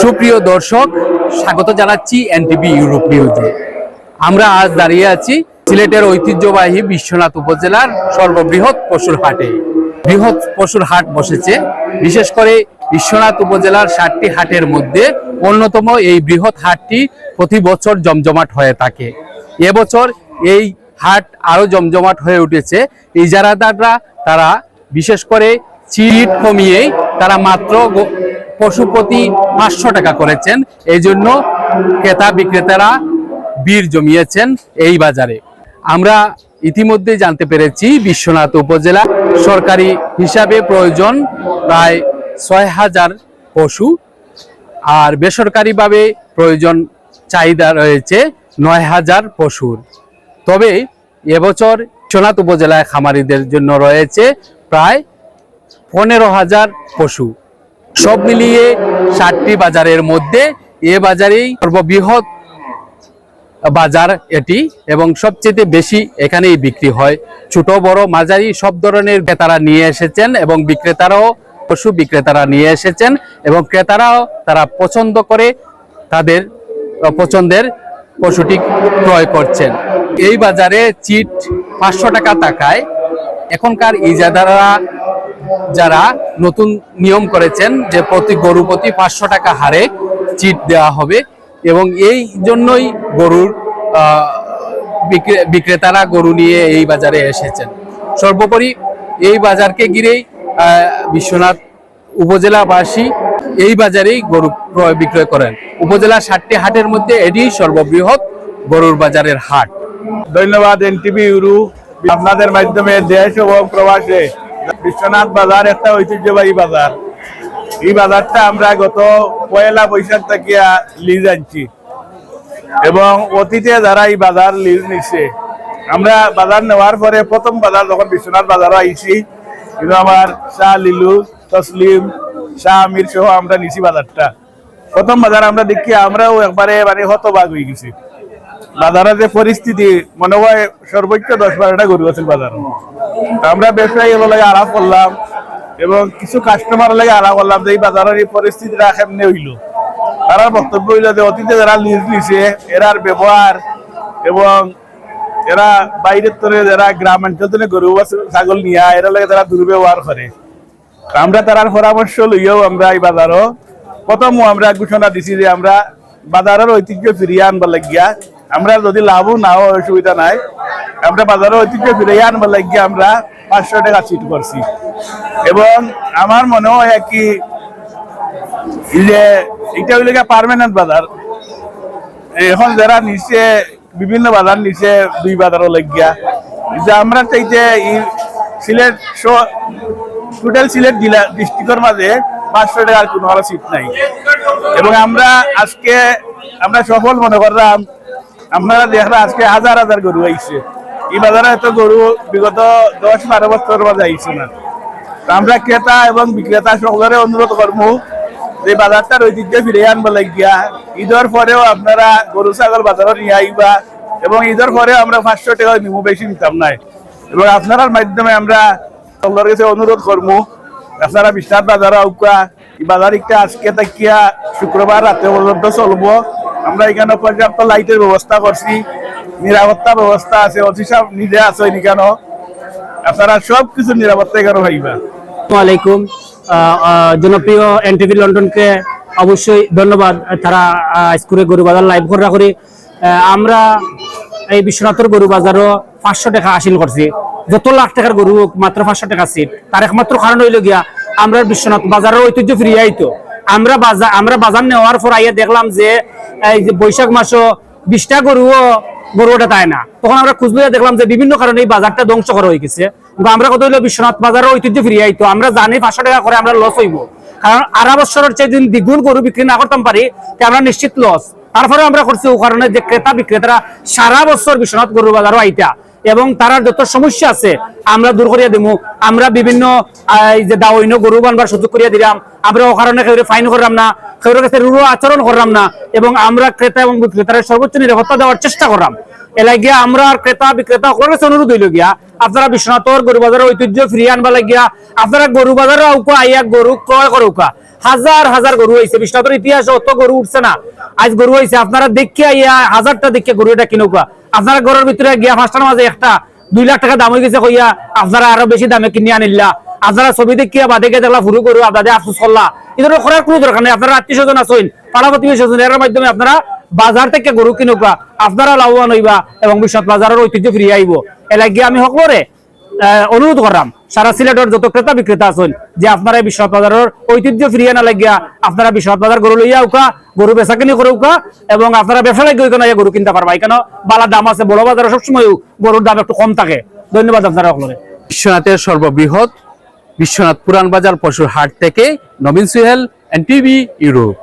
সুপ্রিয় দর্শক, স্বাগত জানাচ্ছি এনটিভি ইউরোপ নিউজে। আমরা আজ দাঁড়িয়ে আছি সিলেটের ঐতিহ্যবাহী বিশ্বনাথ উপজেলার সর্ববৃহৎ পশুর হাটে। বৃহৎ পশুর হাট বসেছে। বিশেষ করে বিশ্বনাথ উপজেলার ষাটটি হাটের মধ্যে অন্যতম এই বৃহৎ হাটটি প্রতি বছর জমজমাট হয়ে থাকে। এবছর এই হাট আরও জমজমাট হয়ে উঠেছে। ইজারাদাররা তারা, বিশেষ করে চিট কমিয়েই তারা মাত্র পশু প্রতি পাঁচশো টাকা করেছেন। এই জন্য ক্রেতা বিক্রেতারা বীর জমিয়েছেন এই বাজারে। আমরা ইতিমধ্যে জানতে পেরেছি বিশ্বনাথ উপজেলা সরকারি হিসাবে প্রয়োজন প্রায় ছয় হাজার পশু আর বেসরকারিভাবে প্রয়োজন চাহিদা রয়েছে নয় হাজার পশুর। তবে এবছর বিশ্বনাথ উপজেলায় খামারিদের জন্য রয়েছে প্রায় পনেরো হাজার পশু। সব মিলিয়ে ষাটটি বাজারের মধ্যে এ বাজারেই সর্ববৃহৎ বাজার এটি এবং সবচেয়ে বেশি এখানেই বিক্রি হয়। ছোট, বড়, মাঝারি সব ধরনের ক্রেতারা নিয়ে এসেছেন এবং বিক্রেতারাও পশু বিক্রেতারা নিয়ে এসেছেন এবং ক্রেতারাও তারা পছন্দ করে তাদের পছন্দের পশুটি ক্রয় করছেন। এই বাজারে চিট পাঁচশো টাকা টাকায় এখনকার ইজাদাররা যারা নতুন নিয়ম করেছেন যে প্রতি গরু প্রতি পাঁচশো টাকা হারে চিট দেওয়া হবে এবং এই জন্যই গরুর বিক্রেতারা গরু নিয়ে এই বাজারে এসেছেন। সর্বোপরি এই বাজারকে ঘিরেই বিশ্বনাথ উপজেলাবাসী এই বাজারেই গরু ক্রয় বিক্রয় করেন। উপজেলা ষাটটি হাটের মধ্যে এটি সর্ববৃহৎ গরুর বাজারের হাট। ধন্যবাদ এনটিভি ইউরু। আপনাদের মাধ্যমে দেশ এবং প্রবাসে বিশ্বনাথ বাজার একটা ঐতিহ্যবাহী বাজার। এই বাজারটা আমরা গত পয়লা বৈশাখ থেকে লিজ আনছি। এবং অতীতে যারা এই বাজার লিজ নিচ্ছে আমরা বাজার নেওয়ার পরে প্রথম বাজার যখন বিশ্বনাথ বাজারও আইছি, কিন্তু আমার শাহ লিলু, তসলিম, শাহ আমির সহ আমরা নিছি বাজারটা। প্রথম বাজার আমরা দেখি আমরাও একবারে মানে হতবাগ হয়ে গেছি। বাজারের যে পরিস্থিতি, মনে হয় সর্বোচ্চ দশ বারোটা গরু আছে বাজার। আমরা ব্যবসায়ী লাগে আলাপ করলাম এবং কিছু কাস্টমার লাগে আলাপ করলাম যে এই বাজারের এই পরিস্থিতিটা কেমনে হইল। তারা বক্তব্য হইল যে অতীতে যারা লিজ নিছে, এরার ব্যবহার এবং এরা বাইরের তরে যারা গ্রাম অঞ্চল থেকে গরু, ছাগল নিয়া এরা লাগে তারা দুর্ব্যবহার করে। আমরা তার পরামর্শ লইয়াও আমরা এই বাজারও প্রথম আমরা ঘোষণা দিছি যে আমরা বাজারের ঐতিহ্য ফিরিয়ে আনবার লাগিয়া আমরা যদি লাভও না হয় অসুবিধা নাই। আমরা বাজারের ঐতিহ্য ফিরিয়ে আনবার লাগিয়া আমরা পাঁচশো টাকা চিট করছি। এবং আমার মনে হয় কি, যে এটা হইলে পার্মানেন্ট বাজার। এখন যারা নিচে বিভিন্ন বাজার নিচে দুই বাজারও লাগিয়া। যে আমরা চাইতে এই সিলেট টোটাল সিলেট জেলা ডিস্ট্রিক্টের মাঝে পাঁচশো টাকার কোনো সিট নাই। এবং আমরা আজকে, আমরা সফল মনে করলাম আপনারা দেখলাম আজকে হাজার হাজার গরু আইছে। এই বাজারে এত গরু বিগত দশ বারো বছর মাঝে আইছে না। আমরা ক্রেতা এবং বিক্রেতা সকলের অনুরোধ করব যে বাজারটার ঐতিহ্য ফিরে আনবা লাগিয়া। ঈদের পরেও আপনারা গরু, ছাগল বাজারে নিয়ে আইবা এবং ঈদের পরেও আমরা পাঁচশো টাকা নিমু বেশি নিতাম নাই। এবং আপনার মাধ্যমে আমরা সকলের কাছে অনুরোধ করব, আপনারা বিশ্বনাথ বাজার আউকা এই বাজার একটা আজকে তাকিয়া শুক্রবার রাতে পর্যন্ত চলবো। আমরা এখানে পর্যাপ্ত লাইটের ব্যবস্থা করছি, নিরাপত্তা ব্যবস্থা আছে অফিসার নিজে আছে কেন আপনারা সব কিছু নিরাপত্তা এখানে ভাইবা আলাইকুম। জনপ্রিয় এনটিভি লন্ডনকে অবশ্যই ধন্যবাদ। তারা স্কুলে গরু বাজার লাইভ করা করে। আমরা এই বিশ্বনাথের গরু বাজারও পাঁচশো টাকা হাসিল করছি। যত লাখ টাকার গরু মাত্র পাঁচশো টাকা সিট তার একমাত্র কারণ হইল গিয়া, আমরা বিশ্বনাথ বাজারের ঐতিহ্য ফিরিয়ে আইতো। আমরা বাজার আমরা বাজার নেওয়ার পর আইয়া দেখলাম যে, এই যে বৈশাখ মাসও বিশটা গরুও গরু ওটা তাই না। তখন আমরা খুঁজলে, দেখলাম যে বিভিন্ন কারণে এই বাজারটা ধ্বংস করা হয়ে গেছে। আমরা কত হইল, বিশ্বনাথ বাজারের ঐতিহ্য ফিরিয়ে আইতো। আমরা জানি পাঁচশো টাকা করে আমরা লস হইব। কারণ আড়া বছরের চেয়ে যদি দ্বিগুণ গরু বিক্রি না করতাম পারি তে আমরা নিশ্চিত লস তারপরে আমরা করছি, ও কারণে যে ক্রেতা বিক্রেতারা সারা বছর বিশ্বনাথ গরু বাজারও আইতা। এবং তারা যত সমস্যা আছে, আমরা দূর করিয়া দিব আমরা বিভিন্ন যে গরু বানবার সুযোগ করিয়া দিলাম। আমরা অকারণে কেউ ফাইন করলাম না কেউ কাছে রুড়ো আচরণ করলাম না, এবং আমরা ক্রেতা এবং বিক্রেতার সর্বোচ্চ নিরাপত্তা দেওয়ার চেষ্টা করলাম। এলাই গিয়া আমরা আর ক্রেতা বিক্রেতা সকলের অনুরোধ হইল গিয়া। আপনারা বিশ্বনাথর গরু বাজারের ঐতিহ্য ফিরিয়ে আনবা লাগিয়া। আপনারা গরু বাজারে আউকা আইয়া গরু ক্রয় করুকা হাজার হাজার গরু হয়েছে বিশ্বনাথের ইতিহাসে অত গরু উঠছে না। আজ গরু হয়েছে আপনারা দেখে আইয়া হাজারটা দেখে গরু এটা কিনুকা আপনারা গরুর ভিতরে গিয়া পাঁচটার মাঝে একটা, দুই লাখ টাকা দাম হয়ে গেছে কইয়া। আপনারা আরও বেশি দামে কিনে আনিল্লা আপনারা ছবি দেখিয়া বাদে গিয়ে দেখলা ফুরু করু আপনাদের আফসোস করলা ধরনের করার কোনো দরকার নেই। আপনারা আত্মীয় স্বজন আছেন পাড়া প্রতিবেশী স্বজন এর মাধ্যমে আপনারা বাজার থেকে গরু কিনুকা আপনারা লাভবান হইবা এবং বিশ্বনাথ বাজারের ঐতিহ্য ফিরিয়ে আইব। এ লাগিয়ে আমি সকলরে অনুরোধ করলাম, সারা সিলেটের যত ক্রেতা বিক্রেতা আছেন, যে আপনারা বিশ্বনাথ বাজারের ঐতিহ্য ফিরিয়ে না লাগিয়া আপনারা বিশ্বনাথ বাজার গরু লইয়া উকা গরু বেচা কিনি উকা এবং আপনারা ব্যবসা লাগিয়ে ওইখানে গরু কিনতে পারবা। এখানে বালা দাম আছে, বড় বাজারে সবসময় গরুর দাম একটু কম থাকে। ধন্যবাদ আপনারা সকলরে। বিশ্বনাথের সর্ববৃহৎ বিশ্বনাথ পুরান বাজার পশুর হাট থেকে নবীন সুহেল, এনটিভি, ইউরোপ।